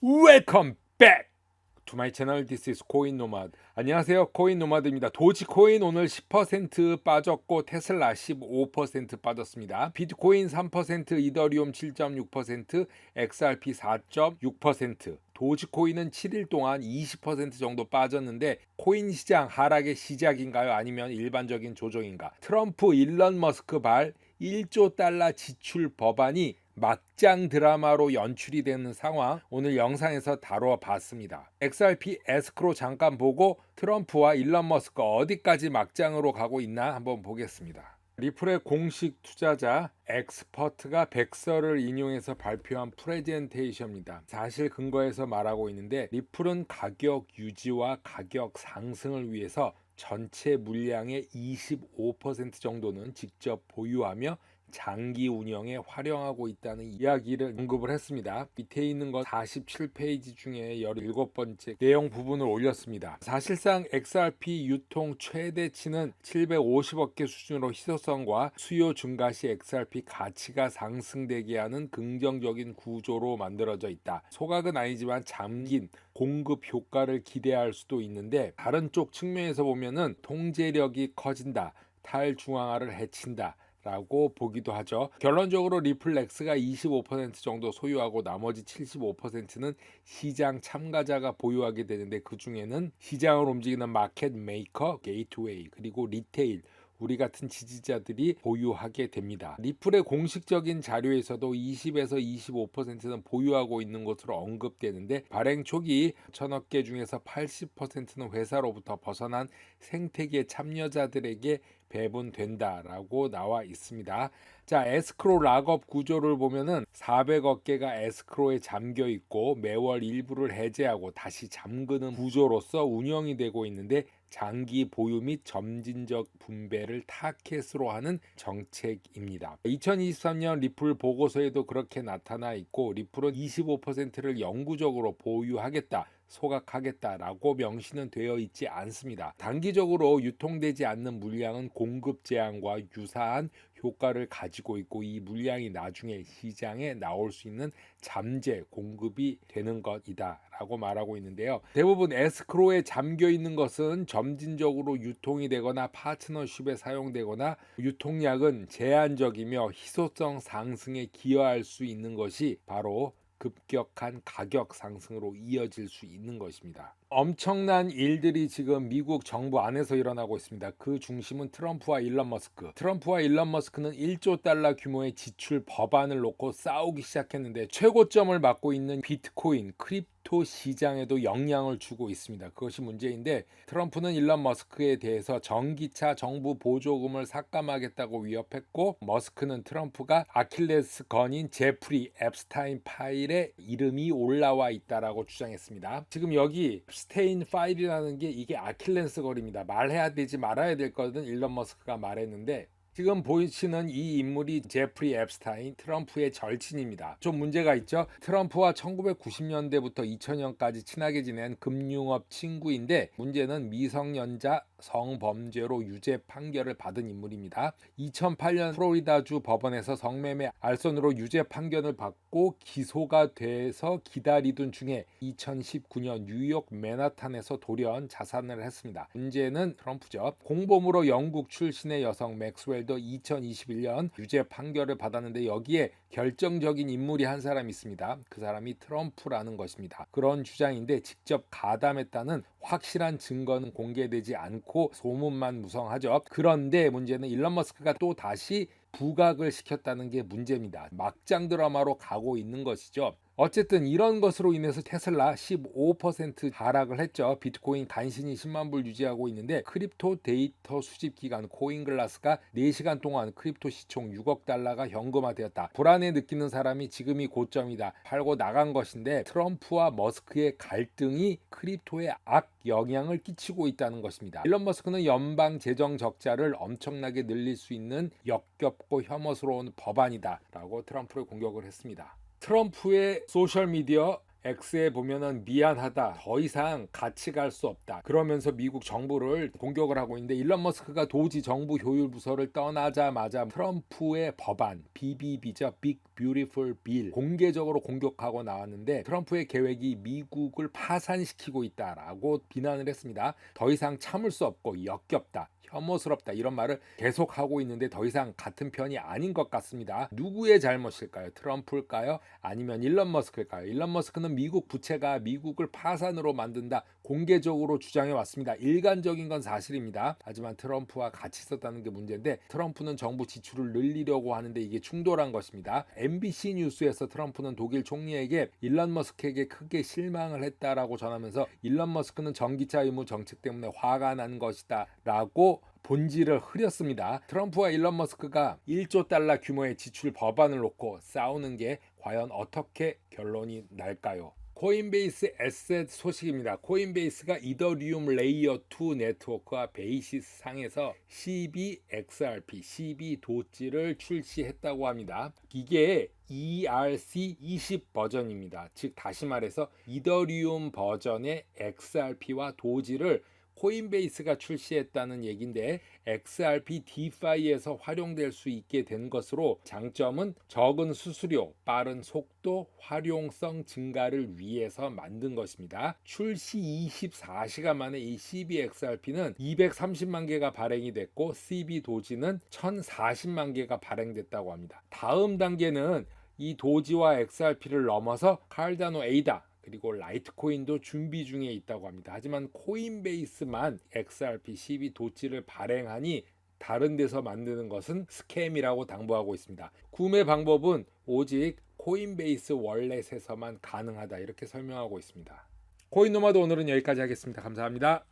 Welcome back to my channel. This is 코인 노마드. 안녕하세요. 코인 노마드입니다. 도지코인 오늘 10% 빠졌고 테슬라 15% 빠졌습니다. 비트코인 3%, 이더리움 7.6%, XRP 4.6%. 도지코인은 7일 동안 20% 정도 빠졌는데 코인 시장 하락의 시작인가요? 아니면 일반적인 조정인가? 트럼프 일론 머스크 발 1조 달러 지출 법안이 막장 드라마로 연출이 되는 상황 오늘 영상에서 다뤄봤습니다. XRP 에스크로 잠깐 보고 트럼프와 일론 머스크 어디까지 막장으로 가고 있나 한번 보겠습니다. 리플의 공식 투자자 엑스퍼트가 백서를 인용해서 발표한 프레젠테이션입니다. 사실 근거에서 말하고 있는데 리플은 가격 유지와 가격 상승을 위해서 전체 물량의 25% 정도는 직접 보유하며 장기 운영에 활용하고 있다는 이야기를 언급을 했습니다. 밑에 있는 것 47페이지 중에 17번째 내용 부분을 올렸습니다. 사실상 XRP 유통 최대치는 750억 개 수준으로 희소성과 수요 증가 시 XRP 가치가 상승되게 하는 긍정적인 구조로 만들어져 있다. 소각은 아니지만 잠긴 공급 효과를 기대할 수도 있는데 다른 쪽 측면에서 보면은 통제력이 커진다. 탈중앙화를 해친다. 라고 보기도 하죠. 결론적으로 리플렉스가 25% 정도 소유하고 나머지 75%는 시장 참가자가 보유하게 되는데 그 중에는 시장을 움직이는 마켓 메이커, 게이트웨이, 그리고 리테일 우리 같은 지지자들이 보유하게 됩니다. 리플의 공식적인 자료에서도 20에서 25%는 보유하고 있는 것으로 언급되는데 발행 초기 천억 개 중에서 80%는 회사로부터 벗어난 생태계 참여자들에게 배분된다라고 나와 있습니다. 자, 에스크로 락업 구조를 보면은 400억 개가 에스크로에 잠겨 있고 매월 일부를 해제하고 다시 잠그는 구조로서 운영이 되고 있는데 장기 보유 및 점진적 분배를 타켓으로 하는 정책입니다. 2023년 리플 보고서에도 그렇게 나타나 있고 리플은 25%를 영구적으로 보유하겠다. 소각하겠다라고 명시는 되어 있지 않습니다. 단기적으로 유통되지 않는 물량은 공급 제한과 유사한 효과를 가지고 있고 이 물량이 나중에 시장에 나올 수 있는 잠재 공급이 되는 것이다라고 말하고 있는데요. 대부분 에스크로에 잠겨 있는 것은 점진적으로 유통이 되거나 파트너십에 사용되거나 유통량은 제한적이며 희소성 상승에 기여할 수 있는 것이 바로 급격한 가격 상승으로 이어질 수 있는 것입니다. 엄청난 일들이 지금 미국 정부 안에서 일어나고 있습니다. 그 중심은 트럼프와 일론 머스크. 트럼프와 일론 머스크는 1조 달러 규모의 지출 법안을 놓고 싸우기 시작했는데 최고점을 맡고 있는 비트코인, 크립토 시장에도 영향을 주고 있습니다. 그것이 문제인데 트럼프는 일론 머스크에 대해서 전기차 정부 보조금을 삭감하겠다고 위협했고 머스크는 트럼프가 아킬레스 건인 제프리 앱스타인 파일에 이름이 올라와 있다라고 주장했습니다. 지금 여기 앱스테인 파일이라는 게 이게 아킬레스 거리입니다. 말해야 되지 말아야 될 거는 일론 머스크가 말했는데 지금 보이시는 이 인물이 제프리 앱스타인 트럼프의 절친입니다. 좀 문제가 있죠. 트럼프와 1990년대부터 2000년까지 친하게 지낸 금융업 친구인데 문제는 미성년자 성범죄로 유죄 판결을 받은 인물입니다. 2008년 플로리다주 법원에서 성매매 알선으로 유죄 판결을 받고 기소가 돼서 기다리던 중에 2019년 뉴욕 맨하탄에서 돌연 자산을 했습니다. 문제는 트럼프죠. 공범으로 영국 출신의 여성 맥스웰 도 2021년 유죄 판결을 받았는데 여기에 결정적인 인물이 한 사람 있습니다. 그 사람이 트럼프라는 것입니다. 그런 주장인데 직접 가담했다는 확실한 증거는 공개되지 않고 소문만 무성하죠. 그런데 문제는 일론 머스크가 또 다시 부각을 시켰다는 게 문제입니다. 막장 드라마로 가고 있는 것이죠. 어쨌든 이런 것으로 인해서 테슬라 15% 하락을 했죠. 비트코인 간신히 10만 불 유지하고 있는데 크립토 데이터 수집 기관 코인글라스가 4시간 동안 크립토 시총 6억 달러가 현금화되었다. 불안해 느끼는 사람이 지금이 고점이다. 팔고 나간 것인데 트럼프와 머스크의 갈등이 크립토에 악 영향을 끼치고 있다는 것입니다. 일론 머스크는 연방 재정 적자를 엄청나게 늘릴 수 있는 역겹고 혐오스러운 법안이다라고 트럼프를 공격을 했습니다. 트럼프의 소셜 미디어 X에 보면은 미안하다. 더 이상 같이 갈 수 없다. 그러면서 미국 정부를 공격을 하고 있는데 일론 머스크가 도지 정부 효율 부서를 떠나자마자 트럼프의 법안 BBB죠. Big Beautiful Bill 공개적으로 공격하고 나왔는데 트럼프의 계획이 미국을 파산시키고 있다라고 비난을 했습니다. 더 이상 참을 수 없고 역겹다. 혐오스럽다 이런 말을 계속 하고 있는데 더 이상 같은 편이 아닌 것 같습니다. 누구의 잘못일까요? 트럼프일까요? 아니면 일론 머스크일까요? 일론 머스크는 미국 부채가 미국을 파산으로 만든다 공개적으로 주장해 왔습니다. 일관적인 건 사실입니다. 하지만 트럼프와 같이 있었다는 게 문제인데 트럼프는 정부 지출을 늘리려고 하는데 이게 충돌한 것입니다. MBC 뉴스에서 트럼프는 독일 총리에게 일론 머스크에게 크게 실망을 했다라고 전하면서 일론 머스크는 전기차 의무 정책 때문에 화가 난 것이다라고 본질을 흐렸습니다. 트럼프와 일론 머스크가 1조 달러 규모의 지출 법안을 놓고 싸우는 게 과연 어떻게 결론이 날까요? 코인베이스 에셋 소식입니다. 코인베이스가 이더리움 레이어 2 네트워크와 베이시스 상에서 CBXRP, CB 도찌를 출시했다고 합니다. 이게 ERC20 버전입니다. 즉 다시 말해서 이더리움 버전의 XRP와 도지를 코인베이스가 출시했다는 얘긴데 XRP DeFi에서 활용될 수 있게 된 것으로 장점은 적은 수수료, 빠른 속도, 활용성 증가를 위해서 만든 것입니다. 출시 24시간 만에 이 CBXRP는 230만 개가 발행이 됐고 CB 도지는 1040만 개가 발행됐다고 합니다. 다음 단계는 이 도지와 XRP를 넘어서 칼다노 에이다 그리고 라이트코인도 준비 중에 있다고 합니다. 하지만 코인베이스만 XRP 12 도치를 발행하니 다른 데서 만드는 것은 스캠이라고 당부하고 있습니다. 구매 방법은 오직 코인베이스 월렛에서만 가능하다 이렇게 설명하고 있습니다. 코인 노마드 오늘은 여기까지 하겠습니다. 감사합니다.